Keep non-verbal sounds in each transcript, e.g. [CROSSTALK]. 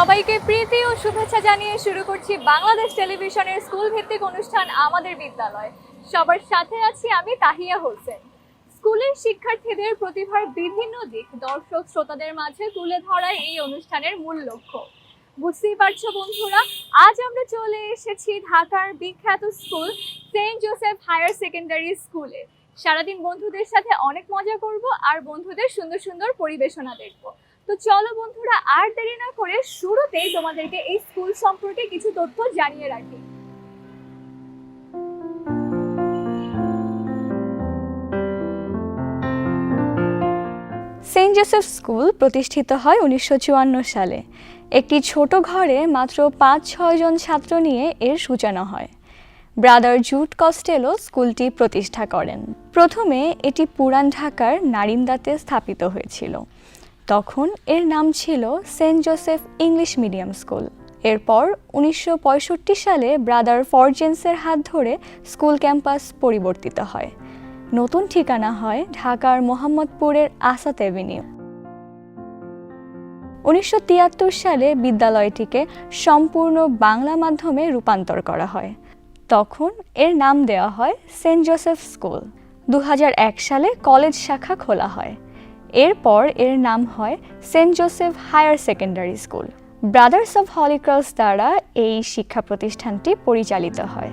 সবাইকে প্রীতি ও শুভেচ্ছা জানিয়ে শুরু করছি বাংলাদেশ টেলিভিশনের স্কুল ভিত্তিক অনুষ্ঠান আমাদের বিদ্যালয়। সবার সাথে আছি আমি তাহিয়া হোসেন। স্কুলের শিক্ষার্থীদের প্রতিভার বিভিন্ন দিক দর্শক শ্রোতাদের মাঝে তুলে ধরাই এই অনুষ্ঠানের মূল লক্ষ্য। বুঝতেই পারছ বন্ধুরা, আজ আমরা চলে এসেছি ঢাকার বিখ্যাত school saint Joseph higher secondary স্কুলে। সারাদিন বন্ধুদের সাথে অনেক মজা করব আর বন্ধুদের সুন্দর সুন্দর পরিবেশনা দেখব। তো চলো বন্ধুরা, আর দেরি না করে শুরুতেই তোমাদেরকে এই স্কুল সম্পর্কে কিছু তথ্য জানিয়ে রাখি। সেন্ট জোসেফ স্কুল প্রতিষ্ঠিত হয় উনিশশো চুয়ান্ন সালে। একটি ছোট ঘরে মাত্র পাঁচ ছয়জন ছাত্র নিয়ে এর সূচনা হয়। ব্রাদার জুট কস্টেলো স্কুলটি প্রতিষ্ঠা করেন। প্রথমে এটি পুরান ঢাকার নারিন্দাতে স্থাপিত হয়েছিল। তখন এর নাম ছিল saint Joseph English medium school. এরপর উনিশশো পঁয়ষট্টি সালে ব্রাদার ফরজেন্সের হাত ধরে স্কুল ক্যাম্পাস পরিবর্তিত হয়। নতুন ঠিকানা হয় ঢাকার মোহাম্মদপুরের আসাদ এভিনিউ। উনিশশো সালে বিদ্যালয়টিকে সম্পূর্ণ বাংলা মাধ্যমে রূপান্তর করা হয়। তখন এর নাম দেওয়া হয় সেন্ট জোসেফ স্কুল। দু হাজার এক সালে কলেজ শাখা খোলা হয়। এরপর এর নাম হয় saint Joseph higher secondary school. Brothers of Holy Cross দ্বারা এই শিক্ষা প্রতিষ্ঠানটি পরিচালিত হয়।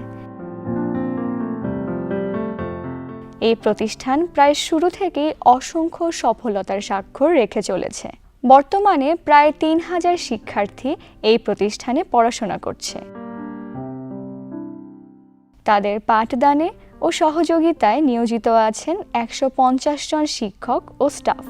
এই প্রতিষ্ঠান প্রায় শুরু থেকেই অসংখ্য সফলতার স্বাক্ষর রেখে চলেছে। বর্তমানে প্রায় তিন হাজার শিক্ষার্থী এই প্রতিষ্ঠানে পড়াশোনা করছে। তাদের পাঠদানে ও সহযোগিতায় নিয়োজিত আছেন একশো পঞ্চাশ জন শিক্ষক ও স্টাফ।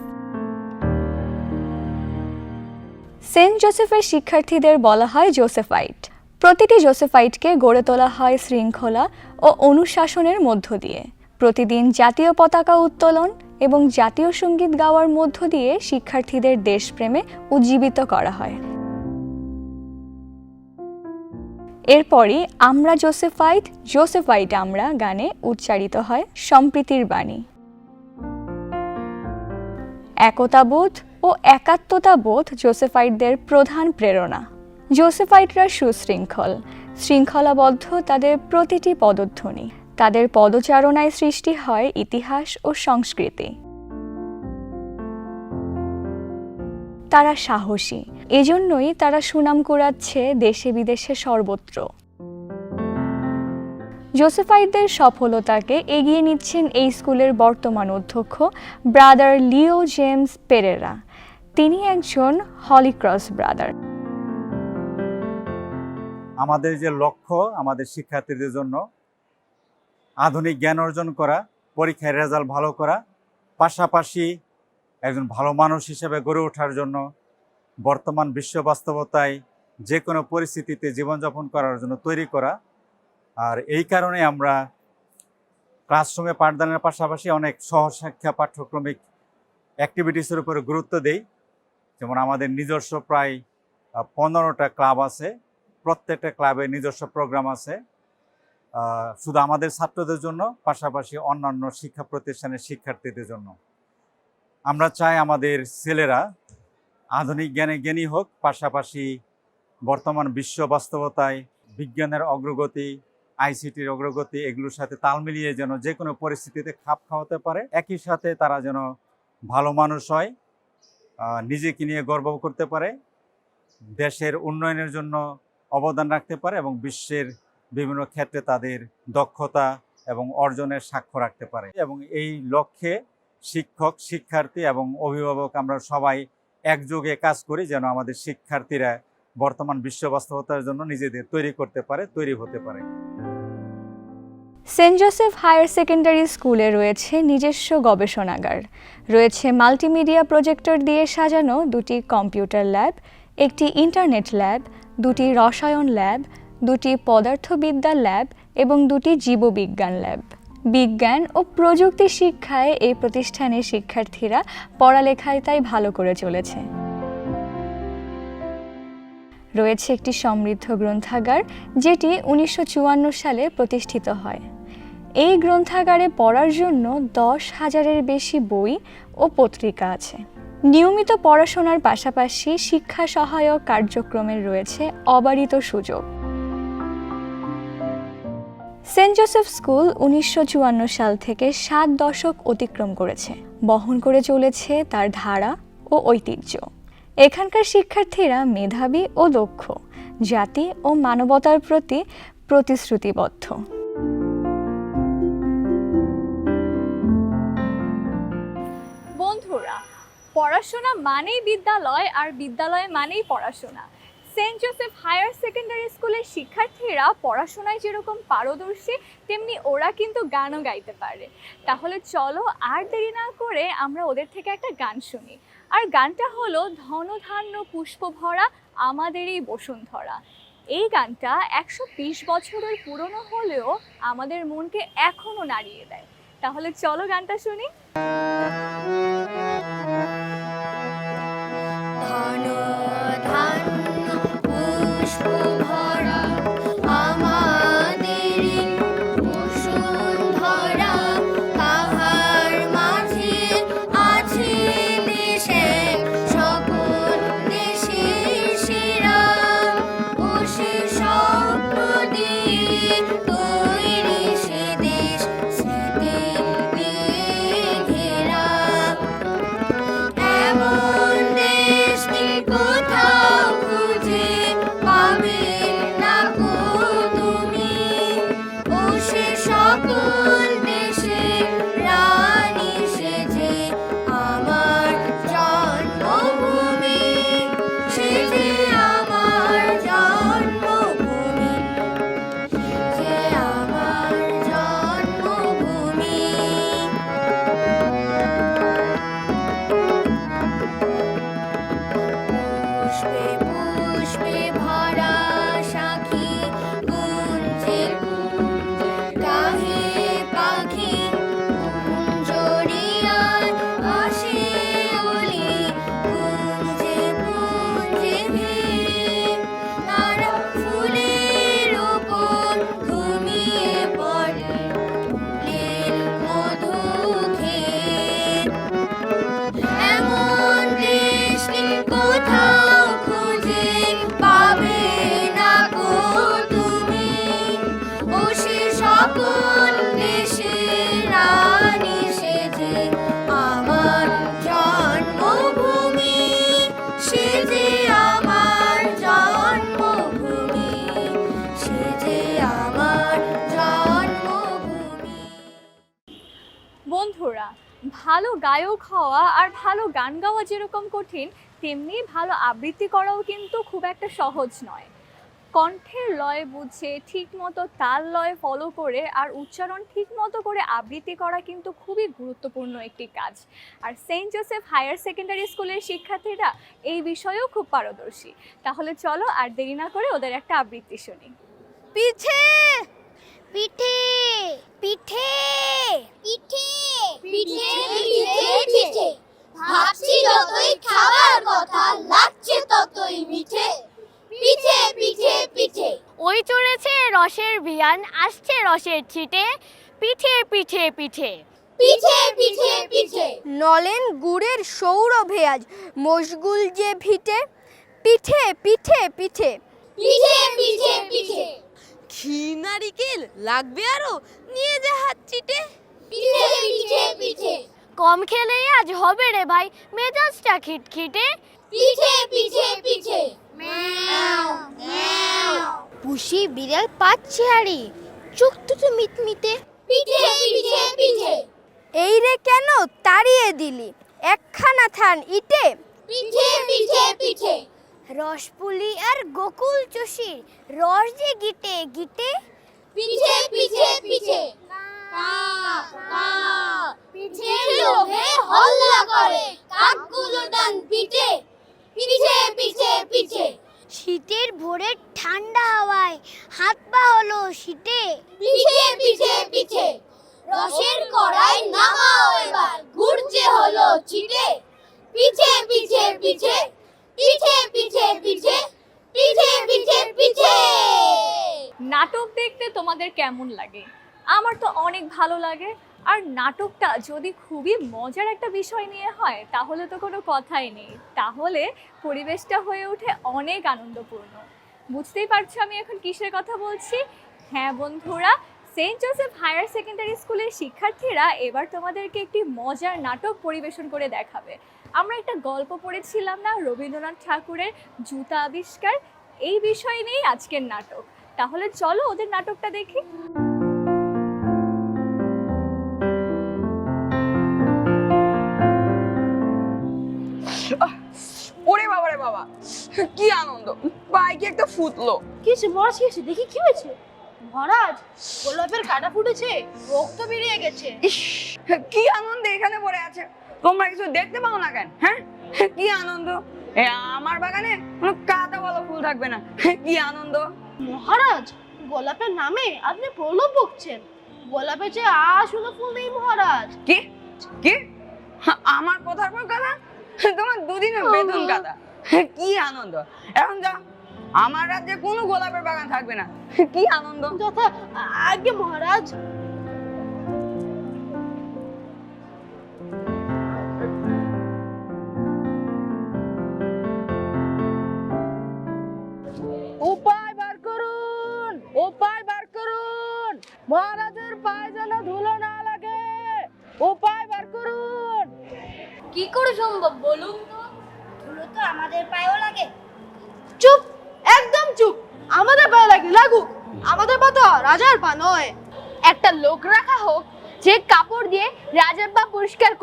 সেন্ট জোসেফের শিক্ষার্থীদের বলা হয় জোসেফাইট। প্রতিটি জোসেফাইটকে গড়ে তোলা হয় শৃঙ্খলা ও অনুশাসনের মধ্য দিয়ে। প্রতিদিন জাতীয় পতাকা উত্তোলন এবং জাতীয় সংগীত গাওয়ার মধ্য দিয়ে শিক্ষার্থীদের দেশপ্রেমে উজ্জীবিত করা হয়। এরপরই আমরা জোসেফাইট জোসেফাইট আমরা গানে উচ্চারিত হয় সম্প্রীতির বাণী। একতাবোধ ও একাত্মতাবোধ জোসেফাইটদের প্রধান প্রেরণা। জোসেফাইটরা সুশৃঙ্খল, শৃঙ্খলাবদ্ধ তাদের প্রতিটি পদধ্বনি। তাদের পদচারণায় সৃষ্টি হয় ইতিহাস ও সংস্কৃতি। তারা সাহসী এজন্যই তারা সুনাম কুড়াচ্ছে দেশে বিদেশে সর্বত্র। জোসেফাইদের সফলতাকে এগিয়ে নিচ্ছেন এই স্কুলের বর্তমান অধ্যক্ষ, ব্রাদার লিও জেমস পেরেরা। তিনি একজন হলিক্রস ব্রাদার। আমাদের যে লক্ষ্য, আমাদের শিক্ষার্থীদের জন্য আধুনিক জ্ঞান অর্জন করা পরীক্ষায় রেজাল্ট ভালো করা, পাশাপাশি একজন ভালো মানুষ হিসেবে গড়ে ওঠার জন্য বর্তমান বিশ্ব বাস্তবতায় যে কোনো পরিস্থিতিতে জীবনযাপন করার জন্য তৈরি করা। আর এই কারণে আমরা ক্লাসরুমে পাঠদানের পাশাপাশি অনেক সহশিক্ষা পাঠ্যক্রমিক অ্যাক্টিভিটিসের উপরে গুরুত্ব দেই। যেমন আমাদের নিজস্ব প্রায় পনেরোটা ক্লাব আছে। প্রত্যেকটা ক্লাবে নিজস্ব প্রোগ্রাম আছে। শুধু আমাদের ছাত্রদের জন্য, পাশাপাশি অন্যান্য শিক্ষা প্রতিষ্ঠানের শিক্ষার্থীদের জন্য। আমরা চাই আমাদের ছেলেরা আধুনিক জ্ঞানে জ্ঞানী হোক, পাশাপাশি বর্তমান বিশ্ব বাস্তবতায় বিজ্ঞানের অগ্রগতি, আইসিটির অগ্রগতি, এগুলোর সাথে তাল মিলিয়ে যেন যে কোনো পরিস্থিতিতে খাপ খাওয়াতে পারে, একই সাথে তারা যেন ভালো মানুষ হয় নিজেকে নিয়ে গর্ব করতে পারে, দেশের উন্নয়নের জন্য অবদান রাখতে পারে এবং বিশ্বের বিভিন্ন ক্ষেত্রে তাদের দক্ষতা এবং অর্জনের সাক্ষ্য রাখতে পারে। এবং এই লক্ষ্যে শিক্ষক, শিক্ষার্থী এবং অভিভাবক আমরা সবাই একযোগে কাজ করি যেন আমাদের শিক্ষার্থীরা বর্তমান বিশ্ব বাস্তবতার জন্য নিজেদের তৈরি করতে পারে, তৈরি হতে পারে। সেন্ট জোসেফ হায়ার সেকেন্ডারি স্কুলে রয়েছে নিজস্ব গবেষণাগার। রয়েছে মাল্টিমিডিয়া প্রজেক্টর দিয়ে সাজানো দুটি কম্পিউটার ল্যাব, একটি ইন্টারনেট ল্যাব, দুটি রসায়ন ল্যাব, দুটি পদার্থবিদ্যা ল্যাব এবং দুটি জীববিজ্ঞান ল্যাব। বিজ্ঞান ও প্রযুক্তি শিক্ষায় এই প্রতিষ্ঠানের শিক্ষার্থীরা পড়ালেখায় তাই ভালো করে চলেছে। রয়েছে একটি সমৃদ্ধ গ্রন্থাগার, যেটি উনিশশো চুয়ান্ন সালে প্রতিষ্ঠিত হয়। এই গ্রন্থাগারে পড়ার জন্য দশ হাজারের বেশি বই ও পত্রিকা আছে। নিয়মিত পড়াশোনার পাশাপাশি শিক্ষা সহায়ক কার্যক্রমের রয়েছে অবারিত সুযোগ। সেন্ট জোসেফ স্কুল উনিশশো চুয়ান্ন সাল থেকে সাত দশক অতিক্রম করেছে, বহন করে চলেছে তার ধারা ও ঐতিহ্য। এখানকার শিক্ষার্থীরা মেধাবী ও দক্ষ, জাতি ও মানবতার প্রতি প্রতিশ্রুতিবদ্ধ। বন্ধুরা, পড়াশোনা মানেই বিদ্যালয় আর বিদ্যালয় মানেই পড়াশোনা। সেন্ট জোসেফ হায়ার সেকেন্ডারি স্কুলের শিক্ষার্থীরা পড়াশোনায় যেরকম পারদর্শী, তেমনি ওরা কিন্তু গানও গাইতে পারে। তাহলে চলো আর দেরি না করে আমরা ওদের থেকে একটা গান শুনি। আর গানটা হলো ধনধান্য পুষ্প ভরা আমাদেরই বসুন্ধরা। এই গানটা একশো বিশ বছরের পুরনো হলেও আমাদের মনকে এখনও নাড়িয়ে দেয়। তাহলে চলো গানটা শুনি। Peace. গায়ক হওয়া আর ভালো গান গাওয়া যেরকম কঠিন, তেমনি ভালো আবৃত্তি করাও কিন্তু খুব একটা সহজ নয়। কণ্ঠের লয় বুঝে ঠিক মতো তাল লয় ফলো করে আর উচ্চারণ ঠিক মতো করে আবৃত্তি করা কিন্তু খুবই গুরুত্বপূর্ণ একটি কাজ। আর সেন্ট জোসেফ হায়ার সেকেন্ডারি স্কুলের শিক্ষার্থীরা এই বিষয়েও খুব পারদর্শী। তাহলে চলো আর দেরি না করে ওদের একটা আবৃত্তি শুনি। পিঠে পিঠে পিঠে পিঠে পিঠে পিঠে পিঠে। ভাবছি যতই খাবার কথা লাগছে ততই মিঠে। পিঠে পিঠে পিঠে। ওই চড়েছে রসের বিয়ান আসছে রসের ছিটে। পিঠে পিঠে পিঠে। পিঠে পিঠে পিঠে। নলেন গুড়ের সৌরভে আজ মশগুল যে ভিটে। পিঠে পিঠে পিঠে। পিঠে পিঠে পিঠে। ঘি নারিকেল লাগবে আরও? নিয়ে যা হাত চিটে। পিঠে পিঠে পিঠে। কম খেলেই আজ হবে রে ভাই। মেজাজটা খিটখিটে। পিঠে পিঠে পিঠে। পুষি বিড়াল পাচ্ছে হাড়ি চোখ দুটো মিটমিটে। পিঠে পিঠে পিঠে। এই রে কেন? তাড়িয়ে দিলি। একখানা থান ইটে। পিঠে পিঠে পিঠে। রসপুলি আর গোকুল চষির রস যে গিটে গিটে? পিছে পিছে পিছে পিঠে লোভে হল্লা করে কাকগুলো ডান পিঠে। পিঠে পিঠে পিঠে। শীতের ভোরের ঠান্ডা হাওয়ায় হাত পা হলো শীতে। পিঠে পিঠে পিঠে। রসের কড়াই নামাও এবার ঘুরছে হলো চিটে পিঠে পিঠে পিঠে। পিঠে পিঠে পিঠে পিঠে পিঠে পিঠে। নাটক দেখতে তোমাদের কেমন লাগে? আমার তো অনেক ভালো লাগে। আর নাটকটা যদি খুবই মজার একটা বিষয় নিয়ে হয়, তাহলে তো কোনো কথাই নেই। তাহলে পরিবেশটা হয়ে ওঠে অনেক আনন্দপূর্ণ। বুঝতেই পারছ আমি এখন কিসের কথা বলছি? হ্যাঁ বন্ধুরা, সেন্ট জোসেফ হায়ার সেকেন্ডারি স্কুলের শিক্ষার্থীরা এবার তোমাদেরকে একটি মজার নাটক পরিবেশন করে দেখাবে। আমরা একটা গল্প পড়েছিলাম না রবীন্দ্রনাথ ঠাকুরের জুতা আবিষ্কার। এই বিষয় নিয়েই আজকের নাটক। তাহলে চলো ওদের নাটকটা দেখি। ওরে বাবা রে বাবা কি আনন্দ। বাইকে একটা ফুটলো। কি হয়েছে মহারাজ দেখি কি হয়েছে। মহারাজ গোলাপের কাটা ফুটেছে রক্ত বেরিয়ে গেছে। ইস কি আনন্দ এখানে পড়ে আছে। তোমরা কিছু দেখতে পাও না কেন? হ্যাঁ? কি আনন্দ? এ, আমার বাগানে কোনো কাদা বলা ফুল থাকবে না। কি আনন্দ? মহারাজ গোলাপের নামে আপনি প্রলোভ বকছেন গোলাপের চেয়ে আসলে ফুল নেই মহারাজ। কি? কি? আমার কথার পর কথা তোমার দুদিনের বেতন কাদা। কি আনন্দ? এখন যা আমার রাজ্যে কোনো গোলাপের বাগান থাকবে না। কি আনন্দ? যথা আগে মহারাজ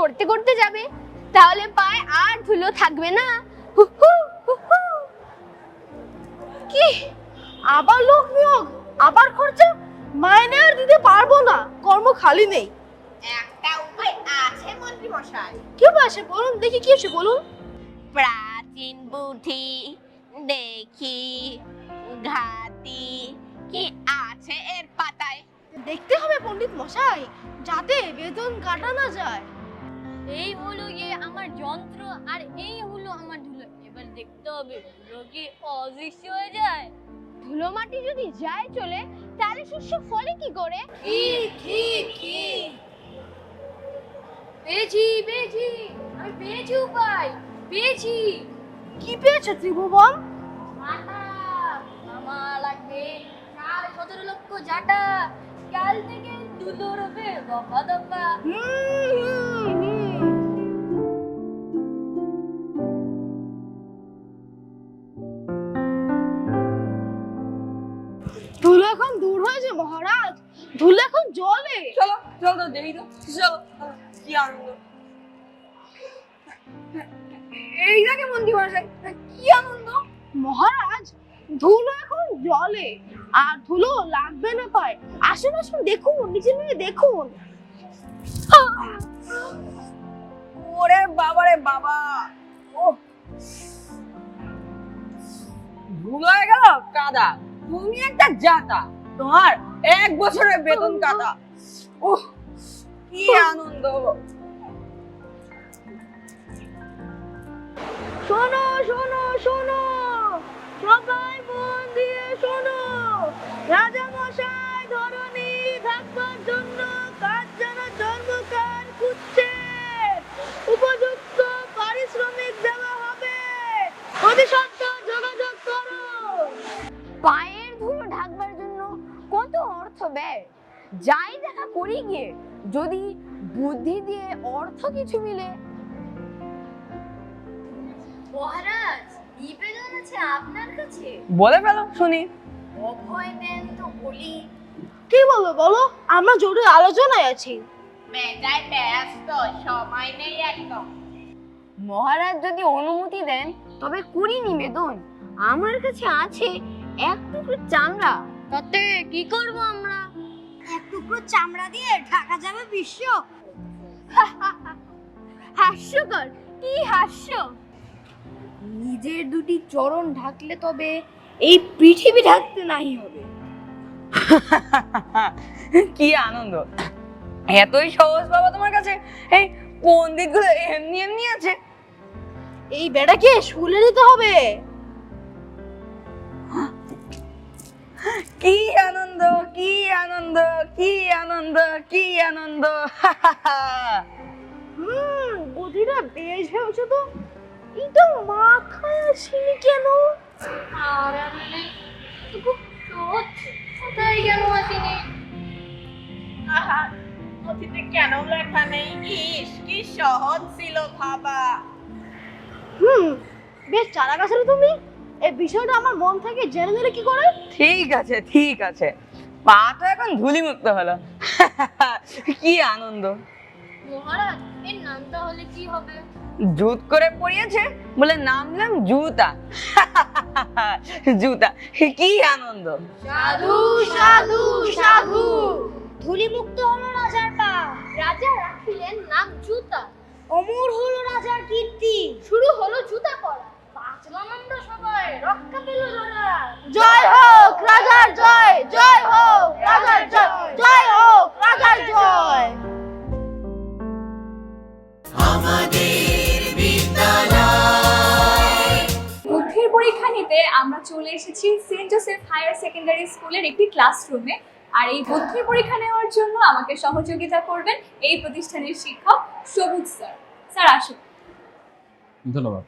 করতে করতে যাবে তাহলে পায়ে আর ধুলো থাকবে না। কি? আবার লোক নিয়োগ আবার খরচা? মাইনে আর দিতে পারব না কর্ম খালি নেই। একটা উপায় আছে মন্ত্রী মশাই। কি আছে বলুন দেখি কি আছে বলুন। প্রাচীন বুদ্ধি দেখি ঘাতি কি আছে এর পাতায়? দেখতে হবে পণ্ডিত মশাই যাতে বেতন কাটা না যায়। এই হলো গিয়ে আমার যন্ত্র আর এই হলো আমার ধুলো। এবার দেখতে হবে ধুলো কি অদৃশ্য হয়ে যায়? ধুলো মাটি যদি যায় চলে তাহলে শস্য ফলে কি করে? ঠিক ঠিক ঠিক পেয়েছি পেয়েছি আমি পেয়েছি উপায় পেয়েছি। কি পেয়েছ ত্রিভুবন? আমার লাগবে সতেরো লক্ষ জাটা। কাল থেকে দুধ রবে দফা দফা চলো চলো দেখি তো। চলো কি আনন্দ। এই দেখে কি আনন্দ? মহারাজ ধুলো এখন জলে আর ধুলো লাগবে না পায়। আসুন আসুন দেখুন নিচে নিয়ে দেখুন। ওরে বাবা রে বাবা। ও ভুল হয়ে গেল? কাদা। তুমি একটা জাতা। তোমার এক বছরের বেতন কাদা। ও কি আনন্দ। শোনো শোনো শোনো সবাই মন দিয়ে শোনো। রাজা মশাই ধরনী থাকবার জন্য কাজ যেন জন্মকাল খুঁজছে? উপযুক্ত পারিশ্রমিক দেওয়া হবে। অতি সত্ত্বর যোগাযোগ করো। পায়ের ধুলো ঢাকবার জন্য কত অর্থ ব্যয়? যাই দেখা করি গিয়ে যদি বুদ্ধি দিয়ে অর্থ কিছু মিলে। মহারাজ নিবেদন আছে আপনার কাছে? বলে ফেলো শুনি। অভয় দেন তো বলি। কি বলব বলো? আমরা জরুরি আলোচনায় আছি। মেজায় ব্যস্ত সময় নেই একদম মহারাজ যদি অনুমতি দেন তবে কুড়ি নিবেদন। আমার কাছে আছে এক টুকরো চামড়া। তাতে কি করব আমরা? টুকরো চামড়া দিয়ে ঢাকা যাবে বিশ্ব। [LAUGHS] হাস্যকর কি হাস্য। নিজের দুটি চরণ ঢাকলে তবে এই পৃথিবী ঢাকতে নাই হবে। [LAUGHS] কি আনন্দ। এতই সহজ বাবা তোমার কাছে। এই পণ্ডিতগুলো এমনি এমনি আছে? এই বেড়াকে স্কুলে নিতে হবে। কি আনন্দ কি আনন্দ কি আনন্দ কি আনন্দ? হুম বুদ্ধিটা বেশ হয়েছে তো? কিন্তু মাথায় আসেনি কেন? আর আমি তো খুব সহজ কোথায় কেন আসেনি আহা নথিতে কেন লেখা নেই? ইস কি সহজ ছিল ভাবা। হুম বেশ চালাক আছে তুমি? এই বিষয়টা আমার মন থেকে জেনে নিলে কি করে? ঠিক আছে ঠিক আছে। পা তো এখন ধুলিমুক্ত হলো। [LAUGHS] কি আনন্দ। মহারাজ এর নামটা হলে কি হবে? জুত করে পড়িয়েছে বলে নাম দিলাম জুতা। [LAUGHS] জুতা। কি আনন্দ। সাধু সাধু সাধু। ধুলিমুক্ত হলো রাজার পা। রাজা রাখিলেন নাম জুতা। অমর হলো রাজার কীর্তি। শুরু হলো জুতা পরা। জয় হোক রাজার জয় জয় হোক রাজার জয় জয় হোক রাজার জয়। বুদ্ধির পরীক্ষা নিতে আমরা চলে এসেছি সেন্ট জোসেফ হায়ার সেকেন্ডারি স্কুলের একটি ক্লাসরুমে। আর এই বুদ্ধির পরীক্ষা নেওয়ার জন্য আমাকে সহযোগিতা করবেন এই প্রতিষ্ঠানের শিক্ষক সবুজ স্যার। স্যার আসুন। ধন্যবাদ।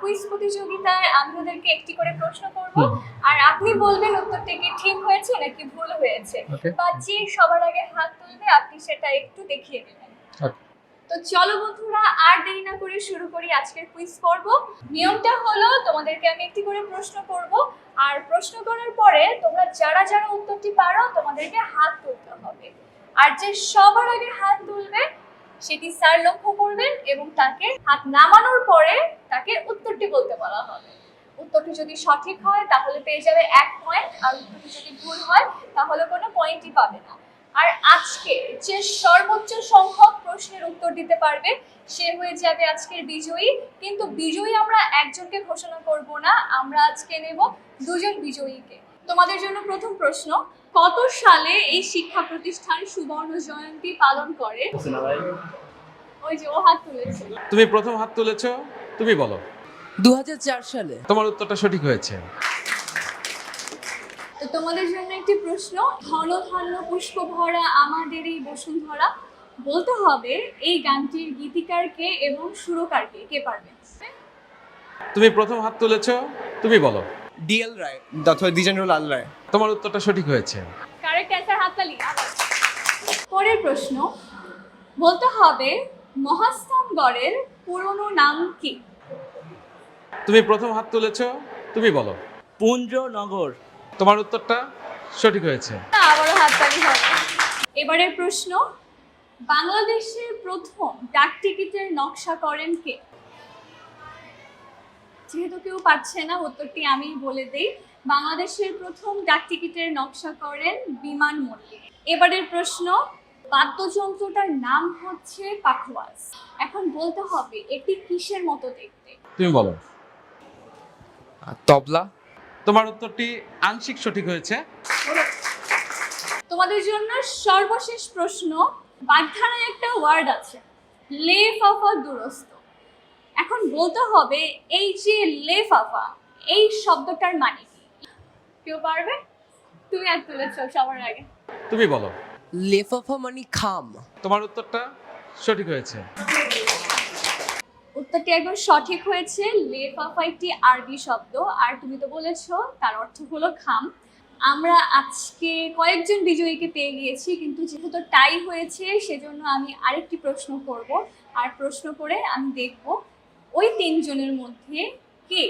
কুইজ প্রতিযোগিতায় আমি ওদেরকে একটি করে প্রশ্ন করব। আর আপনি বলবেন উত্তরটা কি ঠিক হয়েছে নাকি ভুল হয়েছে? বা যে সবার আগে হাত তুলবে আপনি সেটা একটু দেখিয়ে দেবেন। তো চলো বন্ধুরা আর দেরি না করে শুরু করি আজকের কুইজ পর্ব। নিয়মটা হলো তোমাদেরকে আমি একটি করে প্রশ্ন করব। আর প্রশ্ন করার পরে তোমরা যারা যারা উত্তরটি পারো তোমাদেরকে হাত তুলতে হবে। আর যে সবার আগে হাত তুলবে সেটি স্যার লক্ষ্য করবেন এবং তাকে হাত নামানোর পরে তাকে উত্তরটি বলতে বলা হবে। উত্তরটি যদি সঠিক হয়, তাহলে পেয়ে যাবে এক পয়েন্ট আর উত্তরটি যদি ভুল হয়, তাহলে কোনো পয়েন্টই পাবে না। আর আজকে যে সর্বোচ্চ সংখ্যক প্রশ্নের উত্তর দিতে পারবে, সে হয়ে যাবে আজকের বিজয়ী। কিন্তু বিজয়ী আমরা একজনকে ঘোষণা করব না, আমরা আজকে নেব দুজন বিজয়ীকে। তোমাদের জন্য প্রথম প্রশ্ন কত সালে এই শিক্ষা প্রতিষ্ঠান সুবর্ণ জয়ন্তী পালন করে? ওই যে ও হাত তুলেছে। তুমি প্রথম হাত তুলেছো তুমি বলো। দু সালে। তোমার উত্তরটা সঠিক হয়েছে। তো তোমাদের জন্য একটি প্রশ্ন ধন ধান্য পুষ্প ভরা আমাদের এই বসুন্ধরা বলতে হবে এই গানটির গীতিকার কে এবং সুরকার কে কে পারবে? তুমি প্রথম হাত তুলেছো তুমি বলো। ডিএল রায় অথবা দ্বিজেন্দ্র লাল রায় তোমার উত্তরটা সঠিক হয়েছে। কারেক্ট অ্যান্সার হাততালি পরের প্রশ্ন বলতে হবে মহাস্থানগড়ের পুরনো নাম কি? তুমি প্রথম হাত তুলেছো তুমি বলো। পুঞ্জনগর। তোমার উত্তরটা সঠিক হয়েছে। আবারও হাততালি হবে। এবারের প্রশ্ন বাংলাদেশের প্রথম ডাক টিকিটের নকশা করেন কে? যেহেতু কেউ পাচ্ছে না উত্তরটি আমি বলে দেই। বাংলাদেশের প্রথম ডাক টিকিটের নকশা করেন বিমান মল্লিক। এবারের প্রশ্ন বাদ্যযন্ত্রটার নাম হচ্ছে পাখওয়াজ এখন বলতে হবে এটি কিসের মতো দেখতে? তুমি বলো। তবলা। তোমার উত্তরটি আংশিক সঠিক হয়েছে। তোমাদের জন্য সর্বশেষ প্রশ্ন বাগধারায় একটা ওয়ার্ড আছে লে ফাফা দুরস্ত। এখন বলতে হবে এই যে লেফাফা এই শব্দটার মানে কি? কেউ পারবে? তুমি আর তুলেছ সবার আগে। তুমি বলো। লেফাফা মানে খাম। তোমার উত্তরটা সঠিক হয়েছে। উত্তরটি একদম সঠিক হয়েছে। লে ফাফা একটি আরবি শব্দ আর তুমি তো বলেছ তার অর্থ হলো খাম। আমরা আজকে কয়েকজন বিজয়ীকে পেয়ে গিয়েছি কিন্তু যেহেতু টাই হয়েছে সেজন্য আমি আরেকটি প্রশ্ন করব। আর প্রশ্ন করে আমি দেখব ওই তিনজনের মধ্যে কে?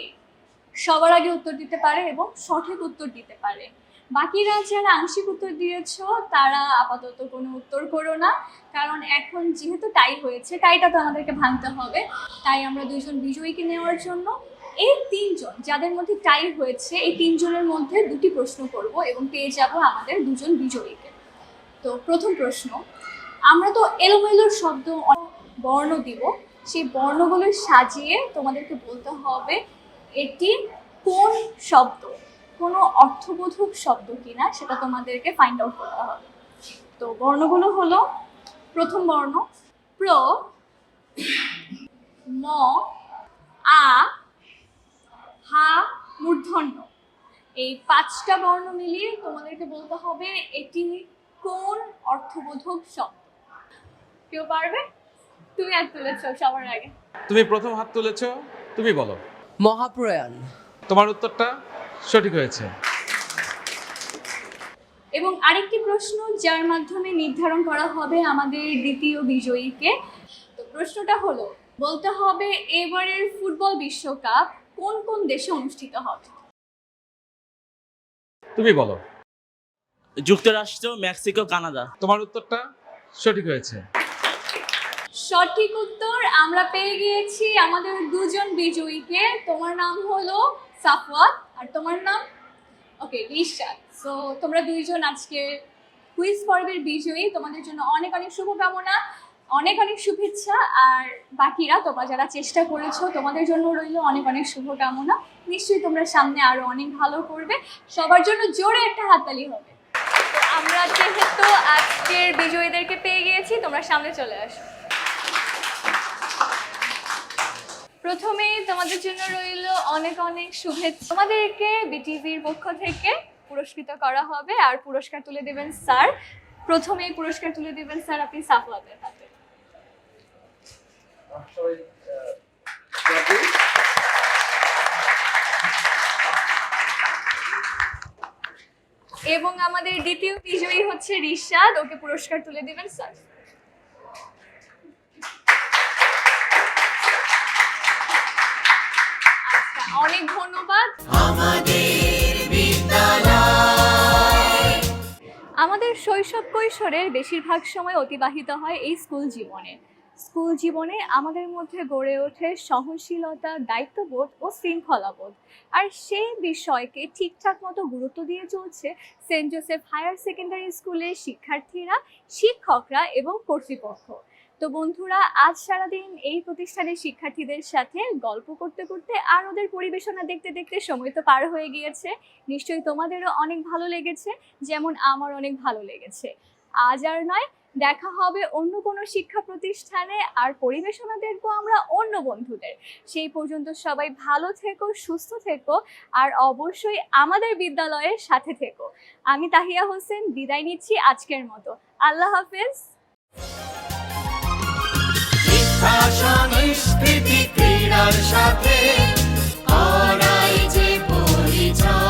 সবার আগে উত্তর দিতে পারে এবং সঠিক উত্তর দিতে পারে। বাকিরা যারা আংশিক উত্তর দিয়েছ, তারা আপাতত কোনো উত্তর করো না। কারণ এখন যেহেতু টাই হয়েছে, টাইটা তো আমাদেরকে ভাঙতে হবে। তাই আমরা দুইজন বিজয়ীকে নেওয়ার জন্য এই তিনজন, যাদের মধ্যে টাই হয়েছে, এই তিনজনের মধ্যে দুটি প্রশ্ন করব এবং পেয়ে যাব আমাদের দুজন বিজয়ীকে। তো প্রথম প্রশ্ন, আমরা তো এলোমেলোর শব্দ বর্ণ দিব। সেই বর্ণগুলো সাজিয়ে তোমাদেরকে বলতে হবে, এটি কোন শব্দ? কোনো অর্থবোধক শব্দ কিনা সেটা তোমাদেরকে ফাইন্ড আউট করতে হবে। তো বর্ণগুলো হলো, প্রথম বর্ণ, প্র, ম, আ, হা মূর্ধন্য এই পাঁচটা বর্ণ মিলিয়ে তোমাদেরকে বলতে হবে, এটি কোন অর্থবোধক শব্দ? কেউ পারবে? তুমি এক তুলেছ সবার আগে। তুমি প্রথম হাত তুলেছ তুমি বলো। মহাপ্রয়াণ। তোমার উত্তরটা সঠিক হয়েছে। এবং আরেকটি প্রশ্ন যার মাধ্যমে নির্ধারণ করা হবে আমাদের দ্বিতীয় বিজয়ীকে। তো প্রশ্নটা হলো বলতে হবে এবারের ফুটবল বিশ্বকাপ কোন কোন দেশে অনুষ্ঠিত হবে? তুমি বলো। যুক্তরাষ্ট্র মেক্সিকো কানাডা। তোমার উত্তরটা সঠিক হয়েছে। সঠিক উত্তর আমরা পেয়ে গিয়েছি আমাদের দুজন বিজয়ীকে। তোমার নাম হলো সাফওয়াত আর তোমার নাম? ওকে রিশাদ সো তোমরা দুইজন আজকে কুইজ পর্বের বিজয়ী। তোমাদের জন্য অনেক অনেক শুভকামনা, অনেক অনেক শুভেচ্ছা। আর বাকিরা, তোমরা যারা চেষ্টা করেছ, তোমাদের জন্য রইল অনেক অনেক শুভকামনা। নিশ্চয়ই তোমরা সামনে আরও অনেক ভালো করবে। সবার জন্য জোরে একটা হাততালি হবে। আমরা যেহেতু আজকের বিজয়ীদেরকে পেয়ে গিয়েছি, তোমরা সামনে চলে আসো। প্রথমেই তোমাদের জন্য রইল অনেক অনেক শুভেচ্ছা। তোমাদেরকে বিটিভির পক্ষ থেকে পুরস্কৃত করা হবে আর পুরস্কার তুলে দেবেন স্যার। প্রথমেই পুরস্কার তুলে দেবেন স্যার, আপনি সাফওয়াতের হাতে। এবং আমাদের দ্বিতীয় বিজয়ী হচ্ছে রিশাদ, ওকে পুরস্কার তুলে দিবেন স্যার। কৈশোরের বেশিরভাগ সময় অতিবাহিত হয় এই স্কুল জীবনে। স্কুল জীবনে আমাদের মধ্যে গড়ে ওঠে সহনশীলতা, দায়িত্ববোধ ও শৃঙ্খলাবোধ। আর সেই বিষয়কে ঠিকঠাক মতো গুরুত্ব দিয়ে চলছে সেন্ট জোসেফ হায়ার সেকেন্ডারি স্কুলের শিক্ষার্থীরা, শিক্ষকরা এবং কর্তৃপক্ষ। তো বন্ধুরা, আজ সারাদিন এই প্রতিষ্ঠানের শিক্ষার্থীদের সাথে গল্প করতে করতে আর ওদের পরিবেশনা দেখতে দেখতে সময় তো পার হয়ে গিয়েছে। নিশ্চয়ই তোমাদেরও অনেক ভালো লেগেছে, যেমন আমার অনেক ভালো লেগেছে। আজ আর নয়, দেখা হবে অন্য কোনো শিক্ষা প্রতিষ্ঠানে আর পরিবেশনা দেখব আমরা অন্য বন্ধুদের। সেই পর্যন্ত সবাই ভালো থেকো, সুস্থ থেকো, আর অবশ্যই আমাদের বিদ্যালয়ের সাথে থেকো। আমি তাহিয়া হোসেন, বিদায় নিচ্ছি আজকের মতো। আল্লাহ হাফেজ। সাথে। পরিচয়।